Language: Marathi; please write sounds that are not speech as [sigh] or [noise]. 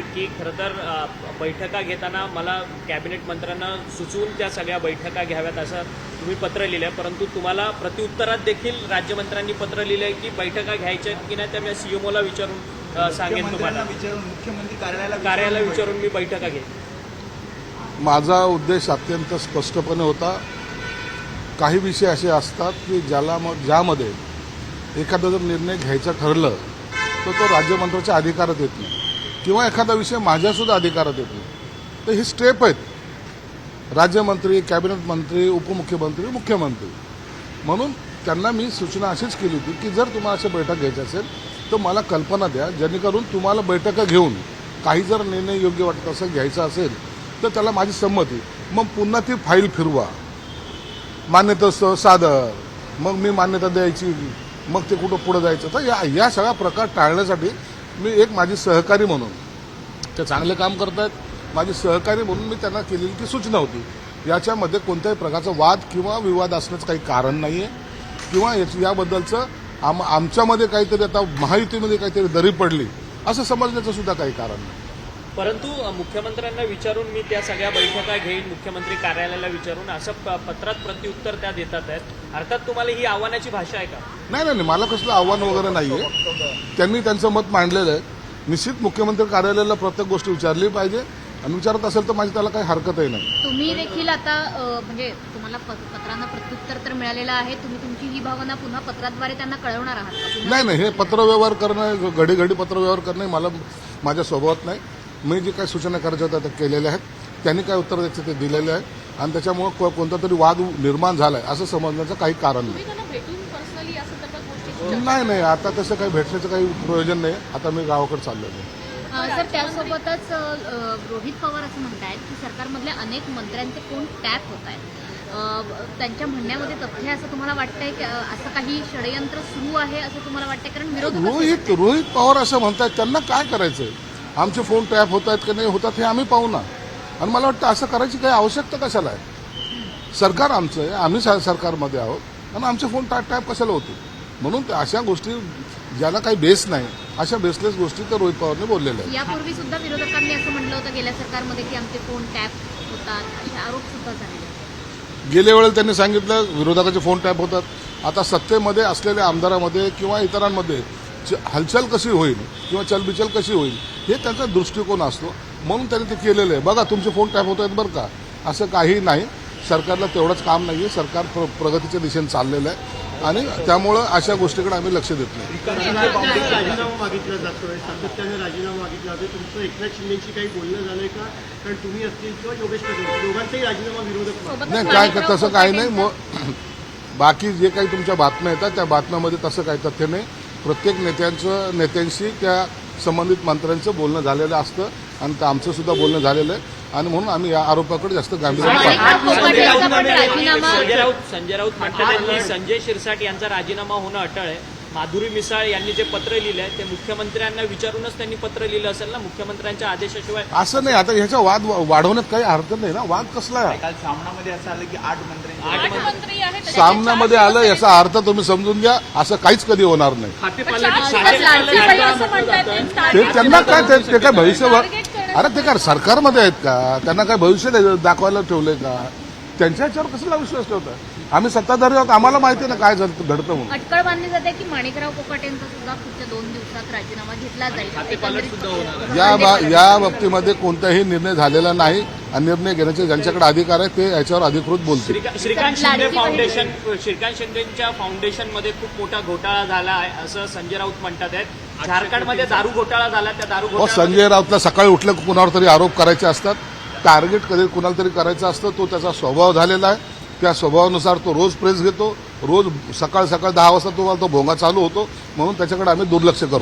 की खरं तर बैठका घेताना मला कॅबिनेट मंत्र्यांना सुचवून त्या सगळ्या बैठका घ्याव्यात असं तुम्ही पत्र लिहिलं आहे परंतु तुम्हाला प्रत्युत्तरात देखील राज्यमंत्र्यांनी पत्र लिहिलं आहे की बैठका घ्यायच्या आहेत की नाही त्या मी सीएमओला विचारून अ, सांगेन तुम्हाला. विचारून मुख्यमंत्री कार्यालयाला कार्यालयाला विचारून विचारून मी बैठका घेईन. माझा उद्देश अत्यंत स्पष्टपणे होता काही विषय असे असतात की ज्याला मग ज्यामध्ये एखादा जर निर्णय घ्यायचा ठरलं तर तो राज्यमंत्र्याच्या अधिकारात येत नाही. किंवा एखादा विषय माझ्यासुद्धा अधिकारात येत. नाही तर ही स्टेप आहेत. राज्यमंत्री कॅबिनेट मंत्री उपमुख्यमंत्री मुख्यमंत्री. म्हणून त्यांना मी सूचना अशीच केली होती की जर तुम्हाला अशा बैठक घ्यायची असेल तर मला कल्पना द्या. जेणेकरून तुम्हाला बैठका घेऊन काही जर निर्णय योग्य वाटत असेल घ्यायचा असेल तर त्याला माझी संमती. मग पुन्हा ती फाईल फिरवा. मान्यता सादर. मग मी मान्यता द्यायची. मग ते कुठं पुढं जायचं? तर या या सगळा प्रकार टाळण्यासाठी मी एक माझी सहकारी म्हणून. ते चांगले काम करतायत? माझी सहकारी म्हणून मी त्यांना केलेली ती सूचना होती. याच्यामध्ये कोणत्याही प्रकारचा वाद किंवा विवाद असण्याचं काही कारण नाही आहे किंवा याच- याबद्दलचं आम आमच्यामध्ये काहीतरी आता महायुतीमध्ये काहीतरी दरी पडली. असं समजण्याचं सुद्धा काही कारण नाही. परंतु मुख्यमंत्र्यांना विचारून मी त्या सगळ्या बैठका घेईन मुख्यमंत्री कार्यालयाला विचारून. असं प- पत्रात प्रत्युत्तर त्या देतात आहेत. अर्थात तुम्हाला ही आव्हानाची भाषा आहे का? नाही नाही नाही, मला कसलं आव्हान वगैरे नाही आहे त्यांनी त्यांचं मत मांडलेलं आहे. निश्चित मुख्यमंत्री कार्यालयाला प्रत्येक गोष्ट विचारली पाहिजे. आणि विचारत असेल तर माझी त्याला काही हरकतही नाही. तुम्ही देखील आता म्हणजे तुम्हाला प- पत्रांना प्रत्युत्तर तर मिळालेलं आहे. तुम्ही तुमची ही भावना पुन्हा पत्राद्वारे त्यांना कळवणार आहात नाही नाही हे पत्रव्यवहार करणं घडी घडी पत्रव्यवहार करणं हे मला माझ्या स्वभावात नाही. मी जे काही सूचना करायच्या होत्या त्या केलेल्या आहेत. त्यांनी काय उत्तर द्यायचं ते दिलेले आहे. आणि त्याच्यामुळं कोणता तरी वाद निर्माण झालाय असं समजण्याचं काही कारण नाही. नाही नाही. आता तसं काही भेटण्याचं काही प्रयोजन नाही. आता मी गावाकडे चाललेलो आहे. सर त्यासोबतच रोहित पवार असं म्हणतायत की सरकारमधल्या अनेक मंत्र्यांचे फोन टॅप होत आहेत. त्यांच्या म्हणण्यामध्ये तथ्य आहे असं तुम्हाला वाटतंय की असं काही षडयंत्र सुरू आहे असं तुम्हाला वाटतंय? कारण विरोधक रोहित रोहित पवार असं म्हणतात त्यांना काय करायचंय? आमचे फोन टॅप होत आहेत की नाही होतात हे आम्ही पाहू ना. आणि मला वाटतं असं करायची काही आवश्यकता कशाला आहे? सरकार आमचं आहे आम्ही सरकारमध्ये आहोत. आणि आमचे फोन टॅप टॅप कशाला होते म्हणून त्या अशा गोष्टी ज्याला काही बेस नाही अशा बेसलेस गोष्टी तर रोहित पवारने बोललेल्या आहेत. यापूर्वी सुद्धा विरोधकांनी असं म्हटलं होतं गेल्या सरकारमध्ये की आमचे फोन टॅप होतात असे आरोप सुद्धा आहेत. गेल्या वेळेला त्यांनी सांगितलं विरोधकाचे फोन टॅप होतात. आता सत्तेमध्ये असलेल्या आमदारामध्ये किंवा इतरांमध्ये हालचाल कशी होईल? किंवा चलबिचल कशी होईल? हे त्यांचा दृष्टिकोन असतो. म्हणून त्यांनी ते केलेलं आहे. बघा तुमचे फोन टॅप होत आहेत बरं का? असं काही नाही. सरकारला तेवढंच काम नाही आहे सरकार प्र प्रगतीच्या दिशेने चाललेलं आहे. आणि त्यामुळं अशा गोष्टीकडे आम्ही लक्ष देत नाही. राजीनामा मागितला जातोय सातत्याने राजीनामा मागितला जातोय. तुमचं एकनाथ शिंदेशी काही बोलणं झालंय का? कारण तुम्ही असतील किंवा योगेश ठाकरे दोघांचाही राजीनामा विरोधक मागतात. सोबतच नाही काय तसं काही नाही. मग [clears throat] बाकी जे काही तुमच्या बातम्या येतात त्या बातम्यामध्ये तसं काही तथ्य नाही. प्रत्येक नेत्यांचं नेत्यांशी त्या संबंधित मंत्र्यांचं बोलणं झालेलं असतं आणि ते आमचं सुद्धा बोलणं झालेलं आहे. आणि म्हणून आम्ही या आरोपाकडे जास्त गांभीर्याने संजय राऊत संजय राऊत म्हणतात की संजय शिरसाट यांचा राजीनामा होणं अटळ आहे. माधुरी मिसाळ यांनी जे पत्र लिहिलं आहे ते मुख्यमंत्र्यांना विचारूनच त्यांनी पत्र लिहिलं असेल ना? मुख्यमंत्र्यांच्या आदेशाशिवाय असं नाही आता ह्याचा वाद वाढवण्यात काही अर्थ नाही ना? वाद कसला आहे? काल सामनामध्ये असं आलं की आठ मंत्री सामन्यामध्ये आलं याचा अर्थ तुम्ही समजून घ्या. असं काहीच कधी होणार नाही. ते त्यांना काय ते ते काय भविष्य अरे ते काय सरकारमध्ये आहेत का? त्यांना काय भविष्य दाखवायला ठेवलंय का? त्यांच्या ह्याच्यावर कसला विश्वास ठेवता आम्ही सत्ताधारी आहोत आम्हाला माहिती आहे ना काय झालं घडतं म्हणून. अटकळ बांधली जाते की माणिकराव कोकाटेंचा सुद्धा पुढच्या दोन दिवसात राजीनामा घेतला जाईल. या बा या बाबतीमध्ये कोणताही निर्णय झालेला नाही आणि निर्णय घेण्याचे ज्यांच्याकडे अधिकार आहे ते याच्यावर अधिकृत बोलतील. श्रीका- श्रीकांत शिंदे फाउंडेशन श्रीकांत शिंदेच्या फाउंडेशनमध्ये खूप मोठा घोटाळा झाला आहे असं संजय राऊत म्हणतात आहेत. झारखंडमध्ये दारू घोटाळा झाला त्या दारू हो घोटाळ्यामध्ये संजय राऊतला सकाळी उठलं की कुणावर तरी आरोप करायचे असतात. टार्गेट कधी कुणाला तरी करायचं असतं तो त्याचा स्वभाव झालेला आहे. त्या स्वभावानुसार तो रोज प्रेस घेतो रोज सकाळ सकाळ दहा वाजता तुम्हाला तो भोंगा चालू होतो म्हणून त्याच्याकडे आम्ही दुर्लक्ष करतो.